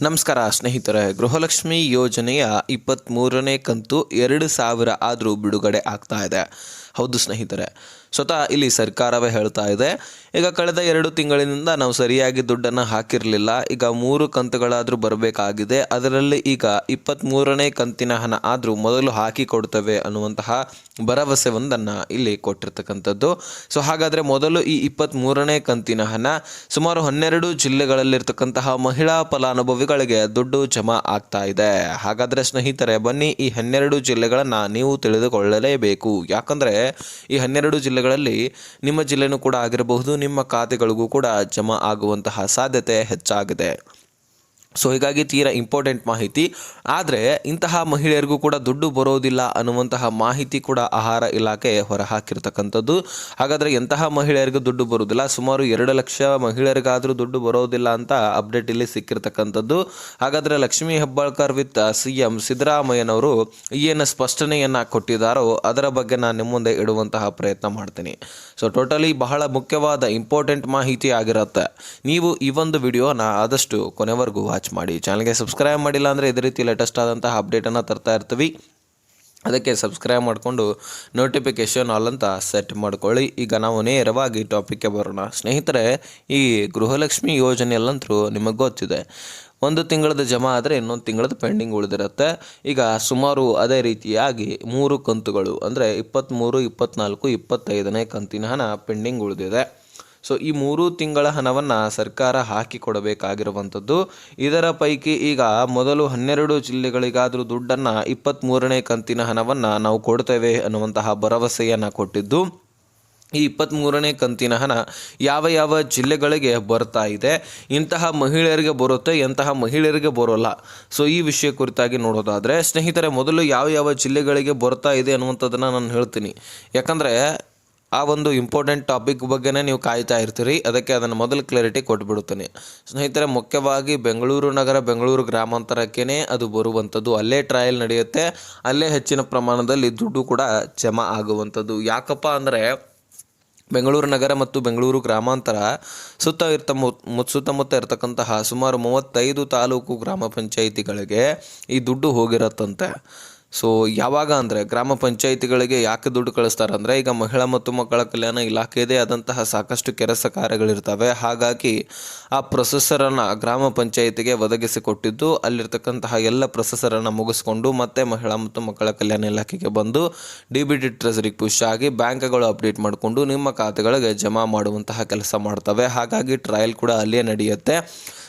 ನಮಸ್ಕಾರ ಸ್ನೇಹಿತರೆ. ಗೃಹಲಕ್ಷ್ಮಿ ಯೋಜನೆಯ ಇಪ್ಪತ್ತ್ಮೂರನೇ ಕಂತು ಎರಡು ಸಾವಿರ ಆದರೂ ಬಿಡುಗಡೆ ಆಗ್ತಾ ಇದೆ. ಹೌದು ಸ್ನೇಹಿತರೆ. ಸ್ವತಃ ಇಲ್ಲಿ ಸರ್ಕಾರವೇ ಹೇಳ್ತಾ ಇದೆ. ಈಗ ಕಳೆದ ಎರಡು ತಿಂಗಳಿನಿಂದ ನಾವು ಸರಿಯಾಗಿ ದುಡ್ಡನ್ನು ಹಾಕಿರಲಿಲ್ಲ. ಈಗ ಮೂರು ಕಂತುಗಳಾದರೂ ಬರಬೇಕಾಗಿದೆ. ಅದರಲ್ಲಿ ಈಗ ಇಪ್ಪತ್ತ್ಮೂರನೇ ಕಂತಿನ ಹಣ ಆದರೂ ಮೊದಲು ಹಾಕಿ ಕೊಡ್ತೇವೆ ಅನ್ನುವಂತಹ ಭರವಸೆ ಒಂದನ್ನು ಇಲ್ಲಿ ಕೊಟ್ಟಿರ್ತಕ್ಕಂಥದ್ದು. ಸೊ ಹಾಗಾದರೆ ಮೊದಲು ಈ ಇಪ್ಪತ್ತ್ಮೂರನೇ ಕಂತಿನ ಹಣ ಸುಮಾರು ಹನ್ನೆರಡು ಜಿಲ್ಲೆಗಳಲ್ಲಿರ್ತಕ್ಕಂತಹ ಮಹಿಳಾ ಫಲಾನುಭವಿಗಳಿಗೆ ದುಡ್ಡು ಜಮಾ ಆಗ್ತಾ ಇದೆ. ಹಾಗಾದರೆ ಸ್ನೇಹಿತರೆ, ಬನ್ನಿ ಈ ಹನ್ನೆರಡು ಜಿಲ್ಲೆಗಳನ್ನು ನೀವು ತಿಳಿದುಕೊಳ್ಳಲೇಬೇಕು. ಯಾಕಂದರೆ ಈ ಹನ್ನೆರಡು ಜಿಲ್ಲೆಗಳಲ್ಲಿ ನಿಮ್ಮ ಜಿಲ್ಲೆನೂ ಕೂಡ ಆಗಿರಬಹುದು ನಿಮ್ಮ ಖಾತೆಗಳಿಗೂ ಕೂಡ ಜಮಾ ಆಗುವಂತಹ ಸಾಧ್ಯತೆ ಹೆಚ್ಚಾಗಿದೆ. ಸೊ ಹೀಗಾಗಿ ತೀರಾ ಇಂಪಾರ್ಟೆಂಟ್ ಮಾಹಿತಿ. ಆದರೆ, ಇಂತಹ ಮಹಿಳೆಯರಿಗೂ ಕೂಡ ದುಡ್ಡು ಬರೋದಿಲ್ಲ ಅನ್ನುವಂತಹ ಮಾಹಿತಿ ಕೂಡ ಆಹಾರ ಇಲಾಖೆ ಹೊರಹಾಕಿರ್ತಕ್ಕಂಥದ್ದು. ಹಾಗಾದರೆ ಎಂತಹ ಮಹಿಳೆಯರಿಗೂ ದುಡ್ಡು ಬರೋದಿಲ್ಲ ಸುಮಾರು ಎರಡು ಲಕ್ಷ ಮಹಿಳೆಯರಿಗಾದರೂ ದುಡ್ಡು ಬರೋದಿಲ್ಲ ಅಂತ ಅಪ್ಡೇಟ್ ಇಲ್ಲಿ ಸಿಕ್ಕಿರ್ತಕ್ಕಂಥದ್ದು. ಹಾಗಾದರೆ Lakshmi Hebbalkar with C M ಸಿದ್ದರಾಮಯ್ಯನವರು ಏನು ಸ್ಪಷ್ಟನೆಯನ್ನು ಕೊಟ್ಟಿದ್ದಾರೋ, ಅದರ ಬಗ್ಗೆ ನಾನು ನಿಮ್ಮ ಮುಂದೆ ಇಡುವಂತಹ ಪ್ರಯತ್ನ ಮಾಡ್ತೀನಿ. ಸೊ ಟೋಟಲಿ ಬಹಳ ಮುಖ್ಯವಾದ ಇಂಪಾರ್ಟೆಂಟ್ ಮಾಹಿತಿ ಆಗಿರುತ್ತೆ. ನೀವು ಈ ಒಂದು ವಿಡಿಯೋನ ಆದಷ್ಟು ಕೊನೆವರೆಗೂ ವಾಚ್ ಮಾಡಿ. ಚಾನಲ್ಗೆ ಸಬ್ಸ್ಕ್ರೈಬ್ ಮಾಡಿಲ್ಲ ಅಂದರೆ ಇದೇ ರೀತಿ ಲೇಟೆಸ್ಟ್ ಆದಂತಹ ಅಪ್ಡೇಟನ್ನು ತರ್ತಾ ಇರ್ತೀವಿ. ಅದಕ್ಕೆ ಸಬ್ಸ್ಕ್ರೈಬ್ ಮಾಡಿಕೊಂಡು ನೋಟಿಫಿಕೇಷನ್ ಆಲ್ ಅಂತ ಸೆಟ್ ಮಾಡ್ಕೊಳ್ಳಿ. ಈಗ ನಾವು ನೇರವಾಗಿ ಟಾಪಿಕ್ಗೆ ಬರೋಣ. ಸ್ನೇಹಿತರೆ, ಈ ಗೃಹಲಕ್ಷ್ಮಿ ಯೋಜನೆಯಲ್ಲಂತರೂ ನಿಮಗೆ ಗೊತ್ತಿದೆ. ಒಂದು ತಿಂಗಳದ ಜಮಾ ಆದರೆ ಇನ್ನೊಂದು ತಿಂಗಳದ ಪೆಂಡಿಂಗ್ ಉಳಿದಿರುತ್ತೆ. ಈಗ ಸುಮಾರು ಅದೇ ರೀತಿಯಾಗಿ ಮೂರು ಕಂತುಗಳು ಅಂದರೆ ಇಪ್ಪತ್ತ್ಮೂರು ಇಪ್ಪತ್ತ್ನಾಲ್ಕು ಇಪ್ಪತ್ತೈದನೇ ಕಂತಿನ ಹಣ ಪೆಂಡಿಂಗ್ ಉಳಿದಿದೆ. ಸೊ ಈ ಮೂರು ತಿಂಗಳ ಹಣವನ್ನು ಸರ್ಕಾರ ಹಾಕಿಕೊಡಬೇಕಾಗಿರುವಂಥದ್ದು. ಇದರ ಪೈಕಿ ಈಗ ಮೊದಲು ಹನ್ನೆರಡು ಜಿಲ್ಲೆಗಳಿಗಾದರೂ ದುಡ್ಡನ್ನು ಇಪ್ಪತ್ತ್ಮೂರನೇ ಕಂತಿನ ಹಣವನ್ನು ನಾವು ಕೊಡ್ತೇವೆ ಅನ್ನುವಂತಹ ಭರವಸೆಯನ್ನು ಕೊಟ್ಟಿದ್ದು. ಈ ಇಪ್ಪತ್ತ್ಮೂರನೇ ಕಂತಿನ ಹಣ ಯಾವ ಯಾವ ಜಿಲ್ಲೆಗಳಿಗೆ ಬರ್ತಾ ಇದೆ, ಇಂತಹ ಮಹಿಳೆಯರಿಗೆ ಬರುತ್ತೆ ಎಂತಹ ಮಹಿಳೆಯರಿಗೆ ಬರೋಲ್ಲ. ಸೊ ಈ ವಿಷಯ ಕುರಿತಾಗಿ ನೋಡೋದಾದರೆ, ಸ್ನೇಹಿತರೆ, ಮೊದಲು ಯಾವ ಯಾವ ಜಿಲ್ಲೆಗಳಿಗೆ ಬರ್ತಾ ಇದೆ ಅನ್ನುವಂಥದ್ದನ್ನು ನಾನು ಹೇಳ್ತೀನಿ. ಯಾಕಂದರೆ ಆ ಒಂದು ಇಂಪಾರ್ಟೆಂಟ್ ಟಾಪಿಕ್ ಬಗ್ಗೆನೇ ನೀವು ಕಾಯ್ತಾ ಇರ್ತೀರಿ. ಅದಕ್ಕೆ ಅದನ್ನು ಮೊದಲು ಕ್ಲಾರಿಟಿ ಕೊಟ್ಬಿಡುತ್ತೇನೆ. ಸ್ನೇಹಿತರೆ, ಮುಖ್ಯವಾಗಿ ಬೆಂಗಳೂರು ನಗರ, ಬೆಂಗಳೂರು ಗ್ರಾಮಾಂತರಕ್ಕೇ ಅದು ಬರುವಂಥದ್ದು ಅಲ್ಲೇ ಟ್ರಯಲ್ ನಡೆಯುತ್ತೆ. ಅಲ್ಲೇ ಹೆಚ್ಚಿನ ಪ್ರಮಾಣದಲ್ಲಿ ದುಡ್ಡು ಕೂಡ ಜಮಾ ಆಗುವಂಥದ್ದು ಯಾಕಪ್ಪ ಅಂದರೆ, ಬೆಂಗಳೂರು ನಗರ ಮತ್ತು ಬೆಂಗಳೂರು ಗ್ರಾಮಾಂತರ ಸುತ್ತ ಇರ್ತ ಸುತ್ತಮುತ್ತ ಇರತಕ್ಕಂತಹ ಸುಮಾರು ಮೂವತ್ತೈದು ತಾಲೂಕು ಗ್ರಾಮ ಪಂಚಾಯಿತಿಗಳಿಗೆ ಈ ದುಡ್ಡು ಹೋಗಿರತ್ತಂತೆ. ಸೊ ಯಾವಾಗ ಅಂದರೆ ಗ್ರಾಮ ಪಂಚಾಯಿತಿಗಳಿಗೆ ಯಾಕೆ ದುಡ್ಡು ಕಳಿಸ್ತಾರೆ ಅಂದರೆ ಈಗ ಮಹಿಳಾ ಮತ್ತು ಮಕ್ಕಳ ಕಲ್ಯಾಣ ಇಲಾಖೆಯದೇ ಆದಂತಹ ಸಾಕಷ್ಟು ಕೆಲಸ ಕಾರ್ಯಗಳಿರ್ತವೆ. ಹಾಗಾಗಿ ಆ ಪ್ರೊಸೆಸರನ್ನು ಗ್ರಾಮ ಪಂಚಾಯಿತಿಗೆ ಒದಗಿಸಿಕೊಟ್ಟಿದ್ದು ಅಲ್ಲಿರ್ತಕ್ಕಂತಹ ಎಲ್ಲ ಪ್ರೊಸೆಸರನ್ನು ಮುಗಿಸ್ಕೊಂಡು ಮತ್ತೆ ಮಹಿಳಾ ಮತ್ತು ಮಕ್ಕಳ ಕಲ್ಯಾಣ ಇಲಾಖೆಗೆ ಬಂದು ಡಿ ಬಿ ಡಿ ಟ್ರೆಸರಿಗೆ ಪುಷ್ ಆಗಿ ಬ್ಯಾಂಕ್ಗಳು ಅಪ್ಡೇಟ್ ಮಾಡಿಕೊಂಡು ನಿಮ್ಮ ಖಾತೆಗಳಿಗೆ ಜಮಾ ಮಾಡುವಂತಹ ಕೆಲಸ ಮಾಡ್ತವೆ. ಹಾಗಾಗಿ ಟ್ರಯಲ್ ಕೂಡ ಅಲ್ಲೇ ನಡೆಯುತ್ತೆ.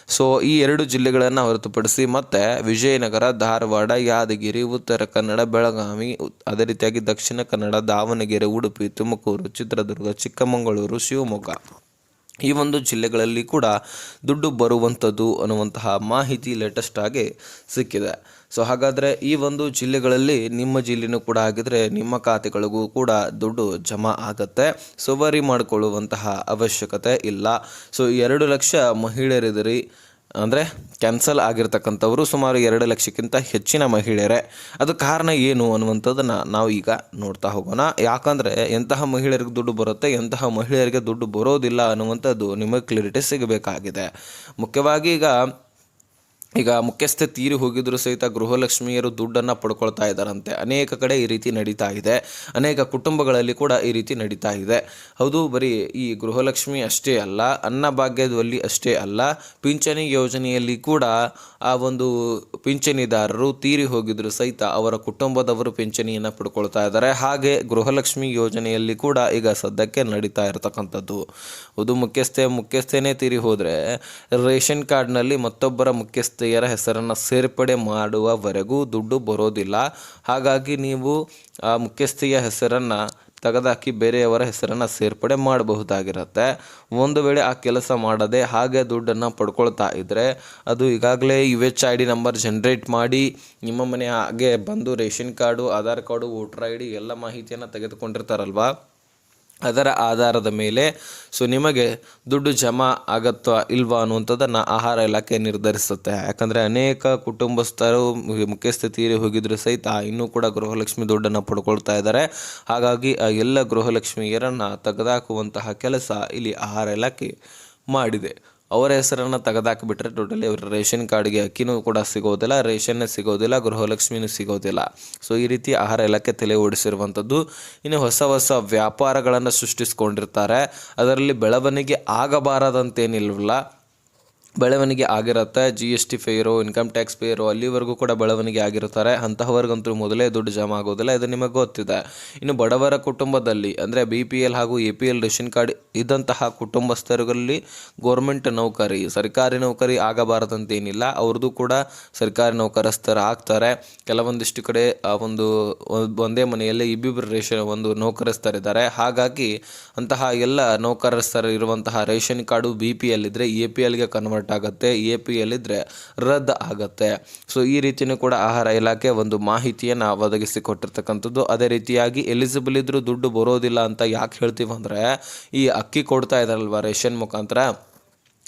ಸೊ ಈ ಎರಡು ಜಿಲ್ಲೆಗಳನ್ನು ಹೊರತುಪಡಿಸಿ ಮತ್ತೆ ವಿಜಯನಗರ, ಧಾರವಾಡ, ಯಾದಗಿರಿ, ಉತ್ತರ ಕನ್ನಡ, ಬೆಳಗಾವಿ ಅದೇ ರೀತಿಯಾಗಿ ದಕ್ಷಿಣ ಕನ್ನಡ, ದಾವಣಗೆರೆ, ಉಡುಪಿ, ತುಮಕೂರು, ಚಿತ್ರದುರ್ಗ, ಚಿಕ್ಕಮಗಳೂರು, ಶಿವಮೊಗ್ಗ. ಈ ಒಂದು ಜಿಲ್ಲೆಗಳಲ್ಲಿ ಕೂಡ ದುಡ್ಡು ಬರುವಂಥದ್ದು ಅನ್ನುವಂತಹ ಮಾಹಿತಿ ಲೇಟೆಸ್ಟ್ ಆಗಿ ಸಿಕ್ಕಿದೆ. ಸೊ ಹಾಗಾದರೆ ಈ ಒಂದು ಜಿಲ್ಲೆಗಳಲ್ಲಿ ನಿಮ್ಮ ಜಿಲ್ಲೆನೂ ಕೂಡ ಆಗಿದ್ರೆ ನಿಮ್ಮ ಖಾತೆಗಳಿಗೂ ಕೂಡ ದುಡ್ಡು ಜಮಾ ಆಗುತ್ತೆ. ಸೊ ಮಾಡಿಕೊಳ್ಳುವಂತಹ ಅವಶ್ಯಕತೆ ಇಲ್ಲ. ಸೊ ಎರಡು ಲಕ್ಷ ಮಹಿಳೆಯರಿದ್ದೀರಿ. ಅಂದರೆ ಕ್ಯಾನ್ಸಲ್ ಆಗಿರ್ತಕ್ಕಂಥವರು ಸುಮಾರು ಎರಡು ಲಕ್ಷಕ್ಕಿಂತ ಹೆಚ್ಚಿನ ಮಹಿಳೆಯರೇ. ಅದು ಕಾರಣ ಏನು ಅನ್ನುವಂಥದ್ದನ್ನು ನಾವು ಈಗ ನೋಡ್ತಾ ಹೋಗೋಣ. ಯಾಕಂದರೆ ಎಂತಹ ಮಹಿಳೆಯರಿಗೆ ದುಡ್ಡು ಬರುತ್ತೆ, ಎಂತಹ ಮಹಿಳೆಯರಿಗೆ ದುಡ್ಡು ಬರೋದಿಲ್ಲ ಅನ್ನುವಂಥದ್ದು ನಿಮಗೆ ಕ್ಲಿಯರಿಟಿ ಸಿಗಬೇಕಾಗಿದೆ. ಮುಖ್ಯವಾಗಿ ಈಗ ಈಗ ಮುಖ್ಯಸ್ಥೆ ತೀರಿ ಹೋಗಿದ್ರು ಸಹಿತ ಗೃಹಲಕ್ಷ್ಮಿಯರು ದುಡ್ಡನ್ನು ಪಡ್ಕೊಳ್ತಾ ಇದ್ದಾರಂತೆ. ಅನೇಕ ಕಡೆ ಈ ರೀತಿ ನಡೀತಾ ಇದೆ. ಅನೇಕ ಕುಟುಂಬಗಳಲ್ಲಿ ಕೂಡ ಈ ರೀತಿ ನಡೀತಾ ಇದೆ. ಹೌದು, ಬರೀ ಈ ಗೃಹಲಕ್ಷ್ಮಿ ಅಷ್ಟೇ ಅಲ್ಲ ಅನ್ನಭಾಗ್ಯದಲ್ಲಿ ಅಷ್ಟೇ ಅಲ್ಲ, ಪಿಂಚಣಿ ಯೋಜನೆಯಲ್ಲಿ ಕೂಡ ಆ ಒಂದು ಪಿಂಚಣಿದಾರರು ತೀರಿ ಹೋಗಿದ್ರು ಸಹಿತ ಅವರ ಕುಟುಂಬದವರು ಪಿಂಚಣಿಯನ್ನು ಪಡ್ಕೊಳ್ತಾ ಇದ್ದಾರೆ. ಹಾಗೆ ಗೃಹಲಕ್ಷ್ಮಿ ಯೋಜನೆಯಲ್ಲಿ ಕೂಡ ಈಗ ಸದ್ಯಕ್ಕೆ ನಡೀತಾ ಇರತಕ್ಕಂಥದ್ದು. ಹೌದು, ಮುಖ್ಯಸ್ಥೆ ಮುಖ್ಯಸ್ಥೆನೇ ತೀರಿ ಹೋದರೆ ರೇಷನ್ ಕಾರ್ಡ್ನಲ್ಲಿ ಮತ್ತೊಬ್ಬರ ಮುಖ್ಯಸ್ಥೆಯರ ಹೆಸರನ್ನು ಸೇರ್ಪಡೆ ಮಾಡುವವರೆಗೂ ದುಡ್ಡು ಬರೋದಿಲ್ಲ. ಹಾಗಾಗಿ ನೀವು ಆ ಮುಖ್ಯಸ್ಥೆಯ ಹೆಸರನ್ನು ತೆಗೆದಾಕಿ ಬೇರೆಯವರ ಹೆಸರನ್ನು ಸೇರ್ಪಡೆ ಮಾಡಬಹುದಾಗಿರುತ್ತೆ. ಒಂದು ವೇಳೆ ಆ ಕೆಲಸ ಮಾಡದೆ ಹಾಗೆ ದುಡ್ಡನ್ನು ಪಡ್ಕೊಳ್ತಾ ಇದ್ದರೆ ಅದು ಈಗಾಗಲೇ U H I D number generate ಮಾಡಿ ನಿಮ್ಮ ಮನೆ ಹಾಗೆ ಬಂದು ration card, Aadhaar card, voter I D ಎಲ್ಲ ಮಾಹಿತಿಯನ್ನು ತೆಗೆದುಕೊಂಡಿರ್ತಾರಲ್ವಾ? ಅದರ ಆಧಾರದ ಮೇಲೆ, ಸೊ ನಿಮಗೆ ದುಡ್ಡು ಜಮಾ ಆಗತ್ವಾ ಇಲ್ವಾ ಅನ್ನುವಂಥದ್ದನ್ನು ಆಹಾರ ಇಲಾಖೆ ನಿರ್ಧರಿಸುತ್ತೆ. ಯಾಕಂದರೆ ಅನೇಕ ಕುಟುಂಬಸ್ಥರು, ಮುಖ್ಯಸ್ಥ ತೀರಿ ಹೋಗಿದ್ರು ಸಹಿತ ಇನ್ನೂ ಕೂಡ ಗೃಹಲಕ್ಷ್ಮಿ ದುಡ್ಡನ್ನು ಪಡ್ಕೊಳ್ತಾ ಇದ್ದಾರೆ. ಹಾಗಾಗಿ ಆ ಎಲ್ಲ ಗೃಹಲಕ್ಷ್ಮಿಯರನ್ನು ತೆಗೆದುಹಾಕುವಂತಹ ಕೆಲಸ ಇಲ್ಲಿ ಆಹಾರ ಇಲಾಖೆ ಮಾಡಿದೆ. ಅವರ ಹೆಸರನ್ನು ತೆಗೆದಾಕಿಬಿಟ್ರೆ ಟೋಟಲಿ ಅವರ ರೇಷನ್ ಕಾರ್ಡ್ಗೆ ಅಕ್ಕಿನೂ ಕೂಡ ಸಿಗೋದಿಲ್ಲ, ರೇಷನ್ನೇ ಸಿಗೋದಿಲ್ಲ, ಗೃಹಲಕ್ಷ್ಮಿನೂ ಸಿಗೋದಿಲ್ಲ. ಸೊ ಈ ರೀತಿ ಆಹಾರ ಇಲಾಖೆ ತಲೆ ಓಡಿಸಿರುವಂಥದ್ದು. ಇನ್ನು ಹೊಸ ಹೊಸ ವ್ಯಾಪಾರಗಳನ್ನು ಸೃಷ್ಟಿಸ್ಕೊಂಡಿರ್ತಾರೆ. ಅದರಲ್ಲಿ ಬೆಳವಣಿಗೆ ಆಗಬಾರದಂತೇನಿಲ್ವಲ್ಲ ಬೆಳವಣಿಗೆ ಆಗಿರುತ್ತೆ G S T fair income tax ಫೇರು ಅಲ್ಲಿವರೆಗೂ ಕೂಡ ಬೆಳವಣಿಗೆ ಆಗಿರುತ್ತಾರೆ. ಅಂತಹವರಿಗಂತೂ ಮೊದಲೇ ದುಡ್ಡು ಜಮಾ ಆಗೋದಿಲ್ಲ, ಇದು ನಿಮಗೆ ಗೊತ್ತಿದೆ. ಇನ್ನು ಬಡವರ ಕುಟುಂಬದಲ್ಲಿ, ಅಂದರೆ ಬಿ ಪಿ ಎಲ್ ಹಾಗೂ A P L ration card ಇದ್ದಂತಹ ಕುಟುಂಬಸ್ಥರುಗಳಲ್ಲಿ ಗೋರ್ಮೆಂಟ್ ನೌಕರಿ, ಸರ್ಕಾರಿ ನೌಕರಿ ಆಗಬಾರದಂತೇನಿಲ್ಲ. ಅವ್ರದ್ದು ಕೂಡ ಸರ್ಕಾರಿ ನೌಕರಸ್ಥರು ಆಗ್ತಾರೆ. ಕೆಲವೊಂದಿಷ್ಟು ಕಡೆ ಒಂದು, ಒಂದೇ ಮನೆಯಲ್ಲಿ ಇಬ್ಬಿಬ್ಬರು ರೇಷನ್, ಒಂದು ನೌಕರಸ್ಥರಿದ್ದಾರೆ. ಹಾಗಾಗಿ ಅಂತಹ ಎಲ್ಲ ನೌಕರಸ್ಥರು ಇರುವಂತಹ ration card B P L ಇದ್ದರೆ ಎ ಪಿ ಎಲ್ಗೆ ಕನ್ವರ್ಟ್ ಆಗುತ್ತೆ ಎ ಪಿ ಎಲ್ ಇದ್ದರೆ ರದ್ದು ಆಗುತ್ತೆ. ಸೊ ಈ ರೀತಿಯೂ ಕೂಡ ಆಹಾರ ಇಲಾಖೆ ಒಂದು ಮಾಹಿತಿಯನ್ನು ಒದಗಿಸಿ ಕೊಟ್ಟಿರ್ತಕ್ಕಂಥದ್ದು ಅದೇ ರೀತಿಯಾಗಿ ಎಲಿಜಿಬಲ್ ಇದ್ದರೂ ದುಡ್ಡು ಬರೋದಿಲ್ಲ ಅಂತ ಯಾಕೆ ಹೇಳ್ತೀವಂದರೆ, ಈ ಅಕ್ಕಿ ಕೊಡ್ತಾ ಇದ್ದಾರಲ್ವ ರೇಷನ್ ಮುಖಾಂತರ?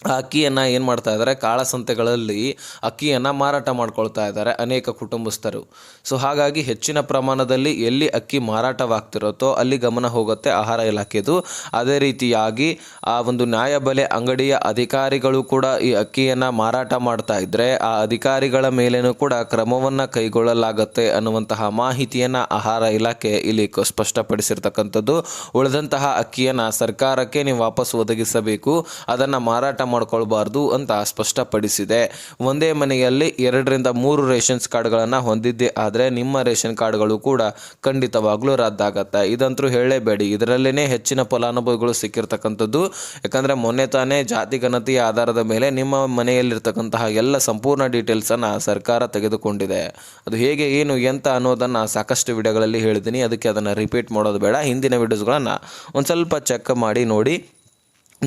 ಆ ಅಕ್ಕಿಯನ್ನು ಏನು ಮಾಡ್ತಾ ಇದ್ದಾರೆ ಕಾಳಸಂತೆಗಳಲ್ಲಿ ಅಕ್ಕಿಯನ್ನು ಮಾರಾಟ ಮಾಡ್ಕೊಳ್ತಾ ಇದ್ದಾರೆ ಅನೇಕ ಕುಟುಂಬಸ್ಥರು. ಸೊ ಹಾಗಾಗಿ ಹೆಚ್ಚಿನ ಪ್ರಮಾಣದಲ್ಲಿ ಎಲ್ಲಿ ಅಕ್ಕಿ ಮಾರಾಟವಾಗ್ತಿರುತ್ತೋ ಅಲ್ಲಿ ಗಮನ ಹೋಗುತ್ತೆ ಆಹಾರ ಇಲಾಖೆದು. ಅದೇ ರೀತಿಯಾಗಿ ಆ ಒಂದು ನ್ಯಾಯಬೆಲೆ ಅಂಗಡಿಯ ಅಧಿಕಾರಿಗಳು ಕೂಡ ಈ ಅಕ್ಕಿಯನ್ನು ಮಾರಾಟ ಮಾಡ್ತಾ ಇದ್ದರೆ ಆ ಅಧಿಕಾರಿಗಳ ಮೇಲೇನೂ ಕೂಡ ಕ್ರಮವನ್ನು ಕೈಗೊಳ್ಳಲಾಗುತ್ತೆ ಅನ್ನುವಂತಹ ಮಾಹಿತಿಯನ್ನು ಆಹಾರ ಇಲಾಖೆ ಇಲ್ಲಿ ಸ್ಪಷ್ಟಪಡಿಸಿರ್ತಕ್ಕಂಥದ್ದು. ಉಳಿದಂತಹ ಅಕ್ಕಿಯನ್ನು ಸರ್ಕಾರಕ್ಕೆ ನೀವು ವಾಪಸ್ ಒದಗಿಸಬೇಕು. ಅದನ್ನು ಮಾರಾಟ ಮಾಡ್ಕೊಳ್ಬಾರ್ದು ಅಂತ ಸ್ಪಷ್ಟಪಡಿಸಿದೆ. ಒಂದೇ ಮನೆಯಲ್ಲಿ ಎರಡರಿಂದ ಮೂರು ರೇಷನ್ಸ್ ಕಾರ್ಡ್ಗಳನ್ನು ಹೊಂದಿದ್ದೇ. ಆದರೆ ನಿಮ್ಮ ರೇಷನ್ ಕಾರ್ಡ್ಗಳು ಕೂಡ ಖಂಡಿತವಾಗ್ಲೂ ರದ್ದಾಗತ್ತೆ. ಇದಂತೂ ಹೇಳಲೇಬೇಡಿ. ಇದರಲ್ಲೇ ಹೆಚ್ಚಿನ ಫಲಾನುಭವಿಗಳು ಸಿಕ್ಕಿರ್ತಕ್ಕಂಥದ್ದು. ಯಾಕಂದರೆ ಮೊನ್ನೆ ತಾನೇ ಜಾತಿ ಗಣತಿಯ ಆಧಾರದ ಮೇಲೆ ನಿಮ್ಮ ಮನೆಯಲ್ಲಿರ್ತಕ್ಕಂತಹ ಎಲ್ಲ ಸಂಪೂರ್ಣ ಡೀಟೇಲ್ಸನ್ನು ಸರ್ಕಾರ ತೆಗೆದುಕೊಂಡಿದೆ. ಅದು ಹೇಗೆ, ಏನು, ಎಂತ ಅನ್ನೋದನ್ನು ಸಾಕಷ್ಟು ವಿಡಿಯೋಗಳಲ್ಲಿ ಹೇಳಿದ್ದೀನಿ. ಅದಕ್ಕೆ ಅದನ್ನು ರಿಪೀಟ್ ಮಾಡೋದು ಬೇಡ. ಹಿಂದಿನ ವಿಡಿಯೋಸ್ಗಳನ್ನು ಒಂದು ಸ್ವಲ್ಪ ಚೆಕ್ ಮಾಡಿ ನೋಡಿ.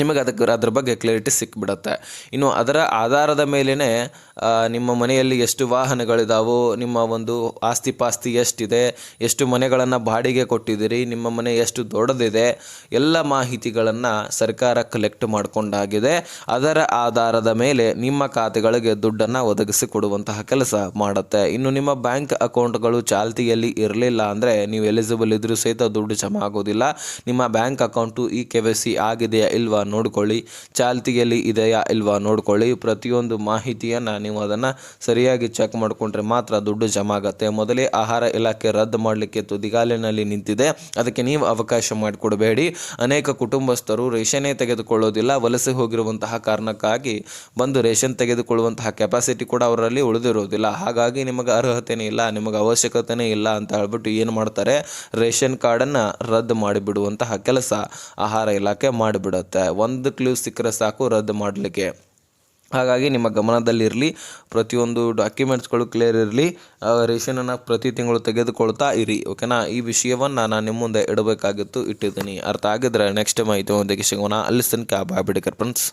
ನಿಮಗೆ ಅದಕ್ಕೆ ಅದ್ರ ಬಗ್ಗೆ ಕ್ಲಾರಿಟಿ ಸಿಕ್ಬಿಡುತ್ತೆ. ಇನ್ನು ಅದರ ಆಧಾರದ ಮೇಲೇ ನಿಮ್ಮ ಮನೆಯಲ್ಲಿ ಎಷ್ಟು ವಾಹನಗಳಿದಾವೋ, ನಿಮ್ಮ ಒಂದು ಆಸ್ತಿ ಪಾಸ್ತಿ ಎಷ್ಟಿದೆ, ಎಷ್ಟು ಮನೆಗಳನ್ನು ಬಾಡಿಗೆ ಕೊಟ್ಟಿದ್ದೀರಿ, ನಿಮ್ಮ ಮನೆ ಎಷ್ಟು ದೊಡ್ಡದಿದೆ, ಎಲ್ಲ ಮಾಹಿತಿಗಳನ್ನು ಸರ್ಕಾರ ಕಲೆಕ್ಟ್ ಮಾಡಿಕೊಂಡಾಗಿದೆ. ಅದರ ಆಧಾರದ ಮೇಲೆ ನಿಮ್ಮ ಖಾತೆಗಳಿಗೆ ದುಡ್ಡನ್ನು ಒದಗಿಸಿ ಕೊಡುವಂತಹ ಕೆಲಸ ಮಾಡುತ್ತೆ. ಇನ್ನು ನಿಮ್ಮ ಬ್ಯಾಂಕ್ ಅಕೌಂಟ್ಗಳು ಚಾಲ್ತಿಯಲ್ಲಿ ಇರಲಿಲ್ಲ ಅಂದರೆ ನೀವು ಎಲಿಜಿಬಲ್ ಇದ್ದರೂ ಸಹಿತ ದುಡ್ಡು ಜಮಾ ಆಗೋದಿಲ್ಲ. ನಿಮ್ಮ bank account e K Y C ಆಗಿದೆಯಾ ಇಲ್ವಾ ನೋಡ್ಕೊಳ್ಳಿ. ಚಾಲ್ತಿಯಲ್ಲಿ ಇದೆಯಾ ಇಲ್ವಾ ನೋಡ್ಕೊಳ್ಳಿ. ಪ್ರತಿಯೊಂದು ಮಾಹಿತಿಯನ್ನು ನೀವು ಅದನ್ನು ಸರಿಯಾಗಿ ಚೆಕ್ ಮಾಡಿಕೊಂಡ್ರೆ ಮಾತ್ರ ದುಡ್ಡು ಜಮಾ ಆಗುತ್ತೆ. ಮೊದಲೇ ಆಹಾರ ಇಲಾಖೆ ರದ್ದು ಮಾಡಲಿಕ್ಕೆ ತುದಿಗಾಲಿನಲ್ಲಿ ನಿಂತಿದೆ. ಅದಕ್ಕೆ ನೀವು ಅವಕಾಶ ಮಾಡಿಕೊಡಬೇಡಿ. ಅನೇಕ ಕುಟುಂಬಸ್ಥರು ರೇಷನೇ ತೆಗೆದುಕೊಳ್ಳೋದಿಲ್ಲ. ವಲಸೆ ಹೋಗಿರುವಂತಹ ಕಾರಣಕ್ಕಾಗಿ ಬಂದು ರೇಷನ್ ತೆಗೆದುಕೊಳ್ಳುವಂತಹ ಕೆಪಾಸಿಟಿ ಕೂಡ ಅವರಲ್ಲಿ ಉಳಿದಿರೋದಿಲ್ಲ. ಹಾಗಾಗಿ ನಿಮಗೆ ಅರ್ಹತೆನೇ ಇಲ್ಲ, ನಿಮಗೆ ಅವಶ್ಯಕತೆನೇ ಇಲ್ಲ ಅಂತ ಹೇಳ್ಬಿಟ್ಟು ಏನು ಮಾಡ್ತಾರೆ? ರೇಷನ್ ಕಾರ್ಡನ್ನು ರದ್ದು ಮಾಡಿಬಿಡುವಂತಹ ಕೆಲಸ ಆಹಾರ ಇಲಾಖೆ ಮಾಡಿಬಿಡುತ್ತೆ. ಒಂದು ಕ್ಲೂ ಸಿಕ್ಕರೆ ಸಾಕು, ರದ್ದು ಮಾಡಲಿಕ್ಕೆ. ಹಾಗಾಗಿ ನಿಮ್ಮ ಗಮನದಲ್ಲಿರಲಿ, ಪ್ರತಿಯೊಂದು ಡಾಕ್ಯುಮೆಂಟ್ಸ್ಗಳು ಕ್ಲಿಯರ್ ಇರಲಿ ರೇಷನನ್ನು ಪ್ರತಿ ತಿಂಗಳು ತೆಗೆದುಕೊಳ್ತಾ ಇರಿ ಓಕೆನಾ ಈ ವಿಷಯವನ್ನು ನಾನು ನಿಮ್ಮ ಮುಂದೆ ಇಡಬೇಕಾಗಿತ್ತು, ಇಟ್ಟಿದ್ದೀನಿ. ಅರ್ಥ ಆಗಿದ್ರೆ ನೆಕ್ಸ್ಟ್ ಮಾಹಿತಿ ಒಂದಿಗೆ ಸಿಗೋಣ. ಅಲ್ಲಿ ತನಕ ಬಾಯ್ ಬಿಡಿ ಫ್ರೆಂಡ್ಸ್